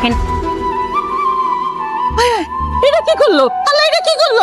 দেখেন। এটা কি করল? আল্লাহ এটা কি করল?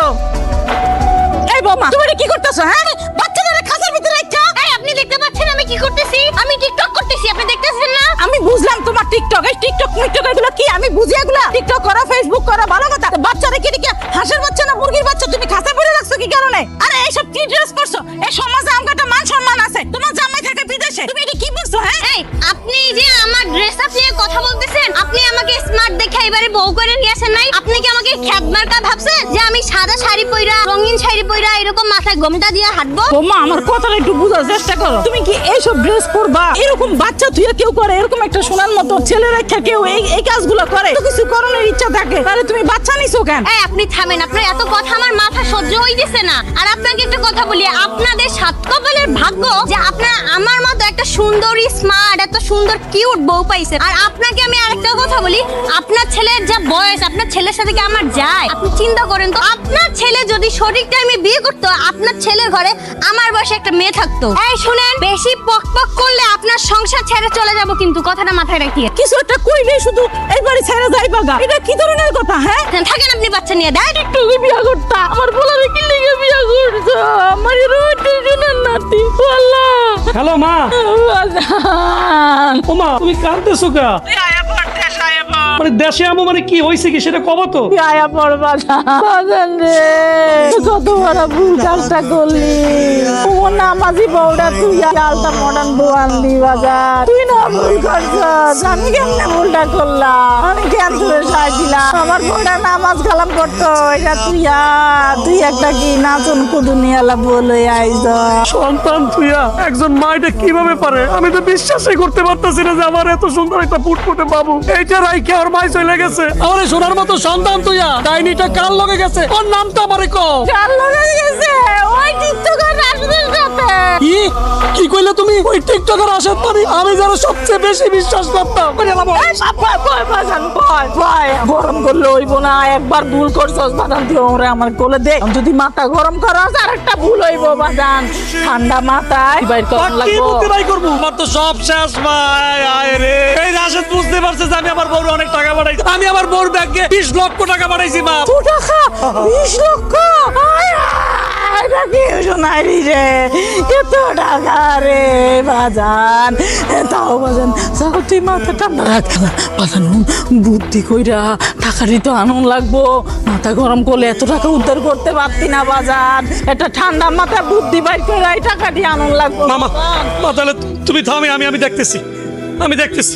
এই বৌমা তুমি কি করতেছো হ্যাঁ? বাচ্চাদের খাঁচার ভিতরে রাখছো? এই আপনি দেখতে পাচ্ছেন আমি কি করতেছি? আমি টিকটক করতেছি আপনি দেখতেছেন না? আমি বুঝলাম তোমার টিকটক এই টিকটক টিকটক এগুলো কি? আমি বুঝি এগুলো? টিকটক করো ফেসবুক করো ভালো কথা। বাচ্চারা কি কি হাঁসের বাচ্চা না মুরগির বাচ্চা? তুমি খাঁচা পরে রাখছো কি কারণে? আরে এইসব কি ড্রেস পরছো? এই সমাজে আমার একটা মান সম্মান আছে। তোমার জামাই থাকে বিদেশে। তুমি এটা কি পরছো হ্যাঁ? এই আপনি যে আমার ড্রেস আপ নিয়ে কথা বলতেছেন আপনি আমাকে স্মার্ট দেখে এবারে বউ করে নিয়ে আসেন নাই? আপনি কি আমাকে খ্যাতমার্কা ভাবছেন যে আমি সাদা শাড়ি পইরা রঙিন শাড়ি পইরা এরকম মাথায় গমটা দিয়ে হাঁটবো? বৌমা আমার কথাটা একটু বোঝার চেষ্টা করো। তুমি কি এইসব ড্রেস পরবা? এরকম বাচ্চা তুই কেউ করে? এরকম একটা সোনার মতো ছেলে রেখা কেউ এই এই কাজগুলো করে? তো কিছু করণের ইচ্ছা থাকে। তাহলে তুমি বাচ্চা নিছো কেন? এই আপনি থামেন। আপনার এত কথা আমার মাথা সহ্য হইতেছে না। আর আপনাকে একটা কথা বলি আপনাদের সাত কপালের ভাগ্য যে আপনারা আমার সুন্দরী স্মার্ট এত সুন্দর কিউট বউ পাইছেন আর আপনাকে আমি আরেকটা কথা বলি আপনার ছেলের যা বয়স আপনার ছেলের সাথে কি আমার যায়? আপনি চিন্তা করেন তো আপনার ছেলে যদি সঠিক টাইমে বিয়ে করতো আপনার ছেলের ঘরে আমার বয়সে একটা মেয়ে থাকতো। এই শুনেন বেশি পক পক করলে আপনার সংসার ছেড়ে চলে যাব কিন্তু কথাটা মাথায় রাখিয়ে। কিছু একটা কইলে শুধু এই বাড়ি ছেড়ে যাই বাগা। এটা কি ধরনের কথা হ্যাঁ? থাকেন আপনি বাচ্চা নিয়ে দেয় একটু বিয়া করতা আমার বলারে কি লিগে বিয়া করছ? আমার জনের নাতি আল্লাহ। হ্যালো মা। ও মা তুমি কাঁদতেছো কা মানে দেশে আমো মানে কি হয়েছে কি সেটা কব তো। আয়া পড়বা কত বড় ভুল কাজটা করলি। নামাজি বউটা তুই আলটা মডার্ন বউ আনলি বাজার। তুই না ভুল করছস আমি কেমনে ভুলটা করলাম আমি কেন তোরে সাই দিলাম আমার বউটা নামাজ কালাম করতো এটা তুই তুই একটা কি নাচন কুদুনিয়ালা বলে আইজ সন্তান তুইয়া একজন মা এটা কীভাবে পারে? আমি তো বিশ্বাসই করতে পারতাছি না যে আমার এত সুন্দর একটা ফুটফুটে বাবু। এইটা রাইকে আর মাই চলে গেছে। আমার সোনার মতো সন্তান তুইয়া ডাইনিটা কার লগে গেছে? ওর নামটা আমারে কও। কার লগে গেছে? টিকটকার আসার পরে আমি যেন সবচেয়ে বেশি বিশ্বাস করতাম। গরম করলে হইব না একবার ভুল করছস বাদান তুই ওরে আমার কোলে দে। যদি মাথা গরম করস আর একটা ভুল হইব বাদান ঠান্ডা মাথায় বাইর করা আর কি লাগবো। বুদ্ধি বাই করব। আমার তো সব শেষ ভাই। আয় রে। এই রাশেদ বুঝতে পারছে যে আমি আমার বউর অনেক টাকা পাঠাইছি। আমি আমার বউর ব্যাংকে বিশ লক্ষ টাকা পাঠাইছি মা টাকা? বিশ লক্ষ? আয়, শোনাইলি রে এত টাকা রে বাজান। তাও বাজান তাও তুই মাথা ঠান্ডা রাখ বাজান বুদ্ধি কইরা টাকারই তো আনন্দ লাগবো। মাথা গরম করলে এত টাকা উদ্ধার করতে পারতি না বাজার একটা ঠান্ডা মাথা বুদ্ধি বাইর করে এই টাকাটি আনন্দ লাগবো। মামা মা তাহলে তুমি থামি আমি আমি দেখতেছি। আমি দেখতেছি।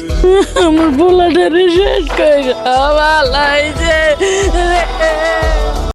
আমার পোলাটা শেষ করে বালাই যে